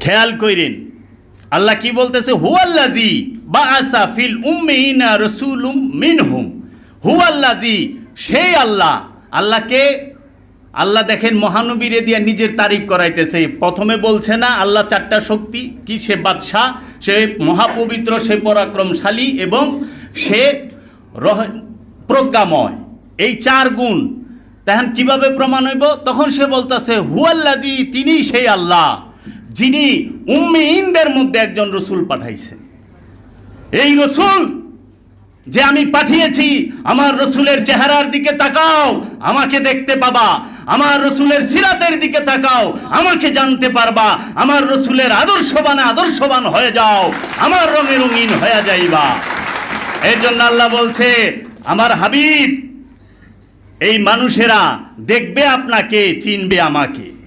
খেয়াল কইরেন। আল্লাহ কি বলতেছে? হুয়াল্লাজি বা আসা ফিল উম্মিনা রসুলুম মিনহুম। হুয়াল্লাজি সেই আল্লাহ, আল্লাহকে, আল্লাহ দেখেন মহানবীরে দিয়ে নিজের তারিফ করাইতেছে। প্রথমে বলছে না, আল্লাহ চারটা শক্তি, কি সে বাদশাহ, সে মহাপবিত্র, সে পরাক্রমশালী এবং সে রহ, প্রজ্ঞাময়। এই চার গুণ। তখন কীভাবে প্রমাণ হইব? তখন সে বলতেছে হুয়াল্লাজি তিনি সেই আল্লাহ। যিনি উম্মিনদের মধ্যে একজন রসুল পাঠাইছেন এই রসুল যে আমি পাঠিয়েছি, আমার রসুলের চেহারার দিকে তাকাও, আমাকে দেখতে পাবা। আমার রসুলের সিরাতের দিকে তাকাও, আমাকে জানতে পারবা। আমার রসুলের আদর্শবান আদর্শবান হয়ে যাও, আমার রঙে রঙিন হয়ে যাইবা। এর জন্য আল্লাহ বলছে, আমার হাবিব, এই মানুষেরা দেখবে আপনাকে, চিনবে আমাকে।